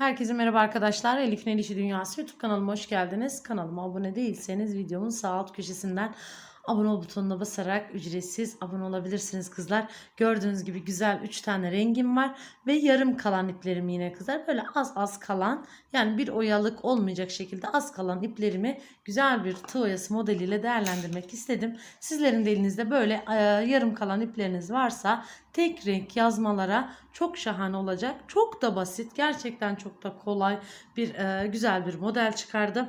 Herkese merhaba arkadaşlar. Elif Nelişi Dünyası YouTube kanalıma hoş geldiniz. Kanalıma abone değilseniz videomun sağ alt köşesinden abone ol butonuna basarak ücretsiz abone olabilirsiniz kızlar. Gördüğünüz gibi güzel 3 tane rengim var ve yarım kalan iplerim yine kızlar. Böyle az az kalan yani bir oyalık olmayacak şekilde az kalan iplerimi güzel bir tığ oyası modeliyle değerlendirmek istedim. Sizlerin de elinizde böyle e, yarım kalan ipleriniz varsa tek renk yazmalara çok şahane olacak. Çok da basit. Gerçekten çok da kolay bir e, güzel bir model çıkardım.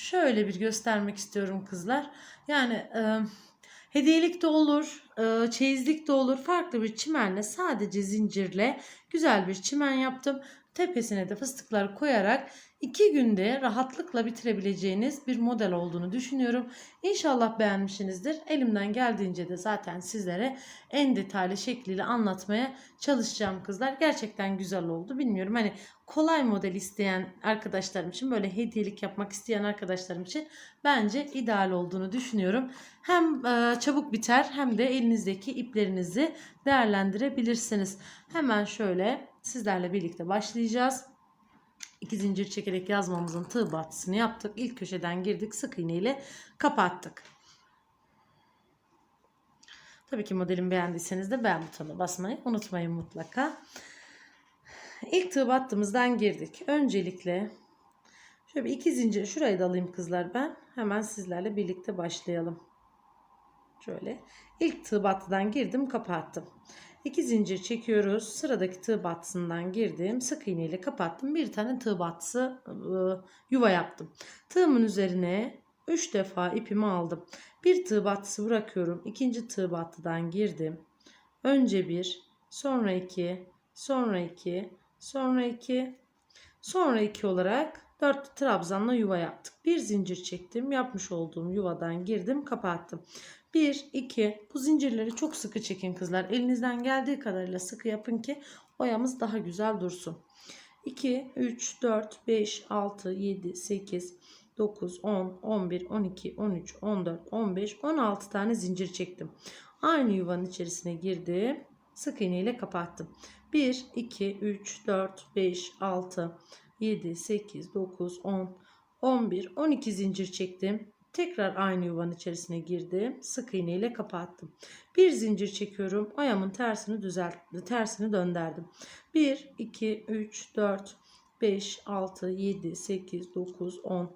Şöyle bir göstermek istiyorum kızlar. Yani e, hediyelik de olur, e, çeyizlik de olur. Farklı bir çimenle sadece zincirle güzel bir çimen yaptım. Tepesine de fıstıklar koyarak iki günde rahatlıkla bitirebileceğiniz bir model olduğunu düşünüyorum. İnşallah beğenmişsinizdir. Elimden geldiğince de zaten sizlere en detaylı şekliyle anlatmaya çalışacağım kızlar. Gerçekten güzel oldu. Bilmiyorum hani kolay model isteyen arkadaşlarım için böyle hediyelik yapmak isteyen arkadaşlarım için bence ideal olduğunu düşünüyorum. Hem e, çabuk biter hem de elinizdeki iplerinizi değerlendirebilirsiniz. Hemen şöyle sizlerle birlikte başlayacağız. İki zincir çekerek yazmamızın tığ battısını yaptık. İlk köşeden girdik sık iğne ile kapattık. Tabii ki modelimi beğendiyseniz de beğen butonuna basmayı unutmayın mutlaka. İlk tığ battığımızdan girdik. Öncelikle şöyle bir iki zincir şurayı da alayım kızlar ben. Hemen sizlerle birlikte başlayalım. Şöyle ilk tığ battıdan girdim kapattım. 2 zincir çekiyoruz. Sıradaki tığ battısından girdim. Sık iğne ile kapattım. Bir tane tığ battısı ıı, yuva yaptım. Tığımın üzerine 3 defa ipimi aldım. Bir tığ battısı bırakıyorum. İkinci tığ battıdan girdim. Önce bir, sonra iki, sonra iki, sonra iki, sonra iki olarak 4 trabzanla yuva yaptık. Bir zincir çektim. Yapmış olduğum yuvadan girdim, kapattım. 1, 2. Bu zincirleri çok sıkı çekin kızlar. Elinizden geldiği kadarıyla sıkı yapın ki oyamız daha güzel dursun. 2, 3, 4, 5, 6, 7, 8, 9, 10, 11, 12, 13, 14, 15, 16 tane zincir çektim. Aynı yuvanın içerisine girdim. Sık iğne ile kapattım. 1, 2, 3, 4, 5, 6, 7, 8, 9, 10, 11, 12 zincir çektim. Tekrar aynı yuvanın içerisine girdim. Sık iğne ile kapattım. Bir zincir çekiyorum. Ayağımın tersini düzelttim. Tersini döndürdüm. 1, 2, 3, 4, 5, 6, 7, 8, 9, 10,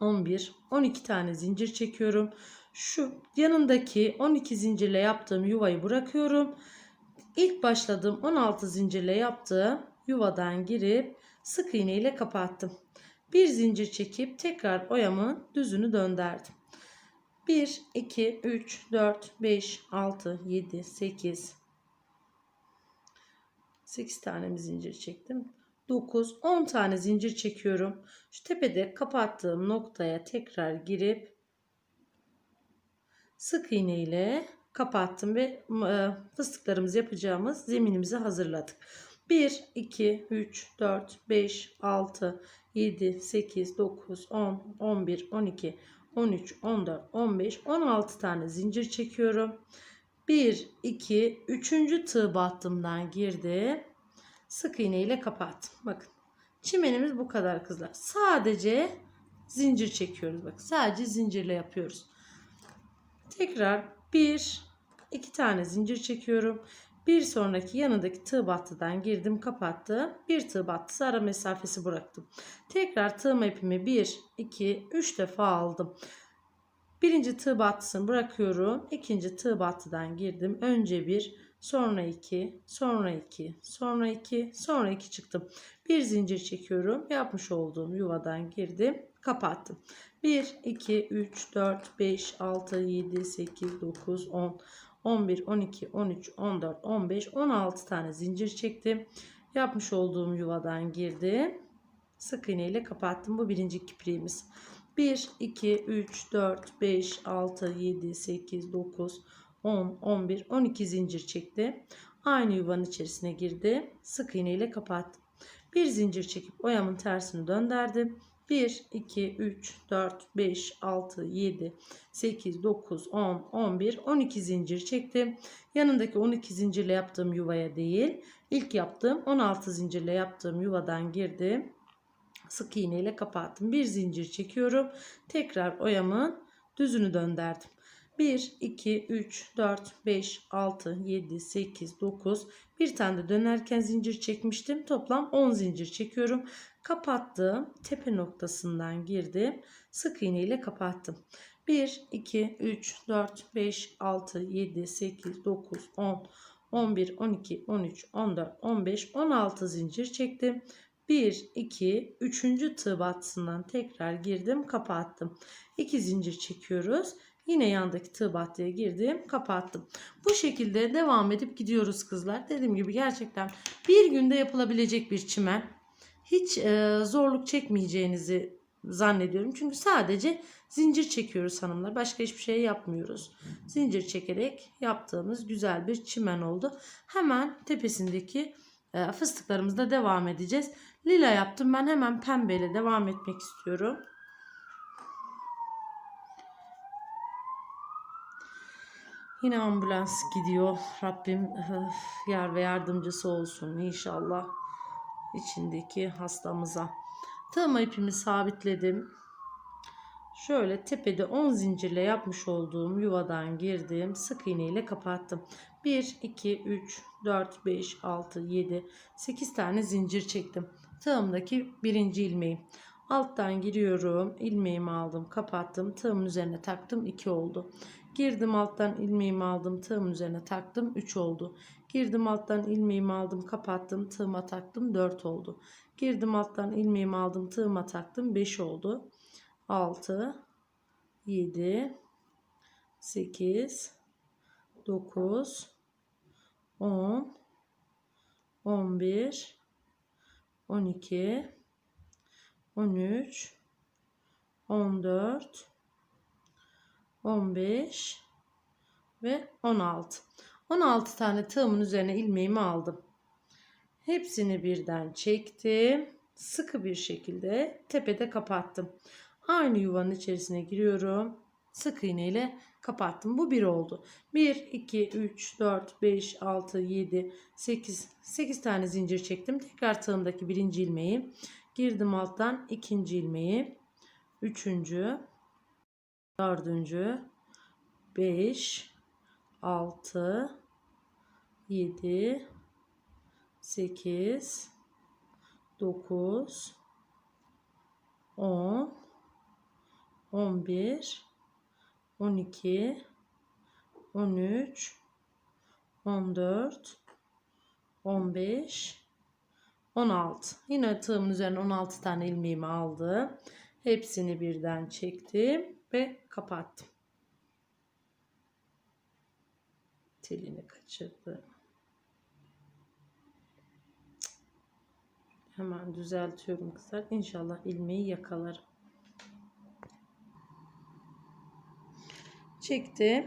11, 12 tane zincir çekiyorum. Şu yanındaki 12 zincirle yaptığım yuvayı bırakıyorum. İlk başladığım 16 zincirle yaptığım yuvadan girip sık iğne ile kapattım. Bir zincir çekip tekrar oyamın düzünü döndürdüm. 1, 2, 3, 4, 5, 6, 7, 8. 8 tane zincir çektim. 9, 10 tane zincir çekiyorum. Şu tepede kapattığım noktaya tekrar girip sık iğne ile kapattım ve e, fıstıklarımızı yapacağımız zeminimizi hazırladık. 1, 2, 3, 4, 5, 6, 7, 8, 9, 10, 11, 12, 13, 14, 15, 16 tane zincir çekiyorum. 1, 2, 3. tığ battımdan girdi. Sık iğne ile kapattım. Bakın çimenimiz bu kadar kızlar. Sadece zincir çekiyoruz. Bak sadece zincirle yapıyoruz. Tekrar 1, 2 tane zincir çekiyorum. Bir sonraki yanındaki tığ battıdan girdim kapattım. Bir tığ battısı ara mesafesi bıraktım. Tekrar tığ ipimi 1, 2, 3 defa aldım. Birinci tığ battısını bırakıyorum. İkinci tığ battıdan girdim. Önce bir, sonra iki, sonra iki, sonra iki, sonra iki çıktım. Bir zincir çekiyorum. Yapmış olduğum yuvadan girdim. Kapattım. 1, 2, 3, 4, 5, 6, 7, 8, 9, 10, 11, 12, 13, 14, 15, 16 tane zincir çektim. Yapmış olduğum yuvadan girdim. Sık iğne ile kapattım. Bu birinci kipriğimiz. 1, 2, 3, 4, 5, 6, 7, 8, 9, 10, 11, 12 zincir çektim. Aynı yuvanın içerisine girdim. Sık iğne ile kapattım. Bir zincir çekip oyamın tersini döndürdüm. 1, 2, 3, 4, 5, 6, 7, 8, 9, 10, 11, 12 zincir çektim. Yanındaki 12 zincirle yaptığım yuvaya değil, ilk yaptığım 16 zincirle yaptığım yuvadan girdim. Sık iğne ile kapattım. Bir zincir çekiyorum. Tekrar oyamın düzünü döndürdüm. 1, 2, 3, 4, 5, 6, 7, 8, 9. Bir tane de dönerken zincir çekmiştim. Toplam 10 zincir çekiyorum. Kapattım. Tepe noktasından girdim. Sık iğne ile kapattım. 1, 2, 3, 4, 5, 6, 7, 8, 9, 10, 11, 12, 13, 14, 15, 16 zincir çektim. 1, 2, 3. tığ battısından tekrar girdim, kapattım. 2 zincir çekiyoruz. Yine yandaki tığ battıya girdim, kapattım. Bu şekilde devam edip gidiyoruz kızlar. Dediğim gibi gerçekten bir günde yapılabilecek bir çimen. Hiç e, zorluk çekmeyeceğinizi zannediyorum. Çünkü sadece zincir çekiyoruz hanımlar. Başka hiçbir şey yapmıyoruz. Zincir çekerek yaptığımız güzel bir çimen oldu. Hemen tepesindeki e, fıstıklarımızda devam edeceğiz. Lila yaptım. Ben hemen pembeyle devam etmek istiyorum. Yine ambulans gidiyor. Rabbim yar ve yardımcısı olsun inşallah içindeki hastamıza. Tığma ipimi sabitledim. Şöyle tepede 10 zincirle yapmış olduğum yuvadan girdim. Sık iğne ile kapattım. 1, 2, 3, 4, 5, 6, 7, 8 tane zincir çektim. Tığımdaki birinci ilmeği. Alttan giriyorum. ilmeğimi aldım. Kapattım. Tığımın üzerine taktım. 2 oldu. Girdim alttan ilmeğimi aldım. Tığımın üzerine taktım. 3 oldu. Girdim alttan ilmeğimi aldım. Kapattım. Tığıma taktım. 4 oldu. Girdim alttan ilmeğimi aldım. Tığıma taktım. 5 oldu. 6 7 8 9 10 11 12 13 14 15 ve 16 16 tane tığımın üzerine ilmeğimi aldım hepsini birden çektim sıkı bir şekilde tepede kapattım aynı yuvanın içerisine giriyorum sık iğne ile kapattım. Bu bir oldu. 1, 2, 3, 4, 5, 6, 7, 8. 8 tane zincir çektim. Tekrar tığımdaki birinci ilmeği. Girdim alttan ikinci ilmeği. Üçüncü. Dördüncü. 5, 6, 7, 8, 9, 10, 11, 12, 13, 14, 15, 16. Yine tığımın üzerine 16 tane ilmeğimi aldım. Hepsini birden çektim ve kapattım. Telini kaçırdım. Hemen düzeltiyorum kızlar. İnşallah ilmeği yakalarım. çektim.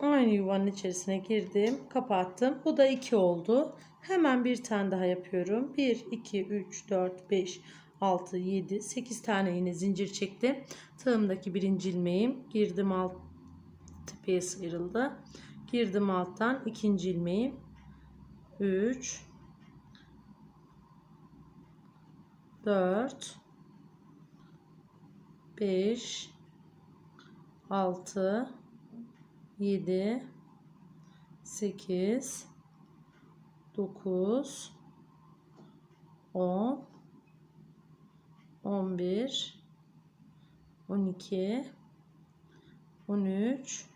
Aynı yuvanın içerisine girdim. Kapattım. Bu da 2 oldu. Hemen bir tane daha yapıyorum. 1, 2, 3, 4, 5, 6, 7, 8 tane yine zincir çektim. Tığımdaki birinci ilmeğim. Girdim alt tepeye sıyrıldı. Girdim alttan ikinci ilmeğim. 3 4 5 6 7 8 9 10 11 12 13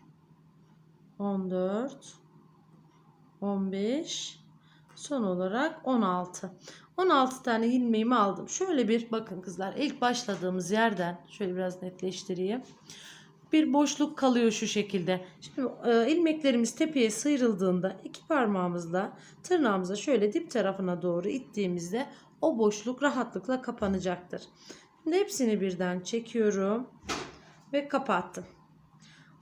14 15 son olarak 16 16 tane ilmeğimi aldım şöyle bir bakın kızlar ilk başladığımız yerden şöyle biraz netleştireyim bir boşluk kalıyor şu şekilde. Şimdi e, ilmeklerimiz tepeye sıyrıldığında iki parmağımızla tırnağımıza şöyle dip tarafına doğru ittiğimizde o boşluk rahatlıkla kapanacaktır. Hepsini birden çekiyorum ve kapattım.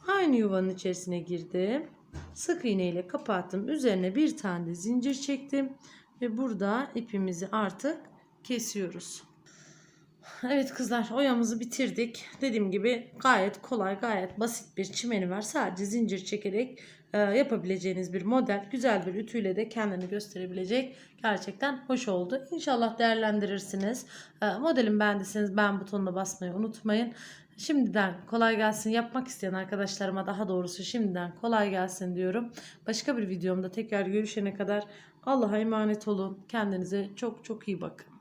Aynı yuvanın içerisine girdim. Sık iğne ile kapattım. Üzerine bir tane de zincir çektim ve burada ipimizi artık kesiyoruz. Evet kızlar oyamızı bitirdik. Dediğim gibi gayet kolay gayet basit bir çimeni var. Sadece zincir çekerek yapabileceğiniz bir model. Güzel bir ütüyle de kendini gösterebilecek. Gerçekten hoş oldu. İnşallah değerlendirirsiniz. E, modelimi beğendiyseniz beğen butonuna basmayı unutmayın. Şimdiden kolay gelsin yapmak isteyen arkadaşlarıma daha doğrusu şimdiden kolay gelsin diyorum. Başka bir videomda tekrar görüşene kadar Allah'a emanet olun. Kendinize çok çok iyi bakın.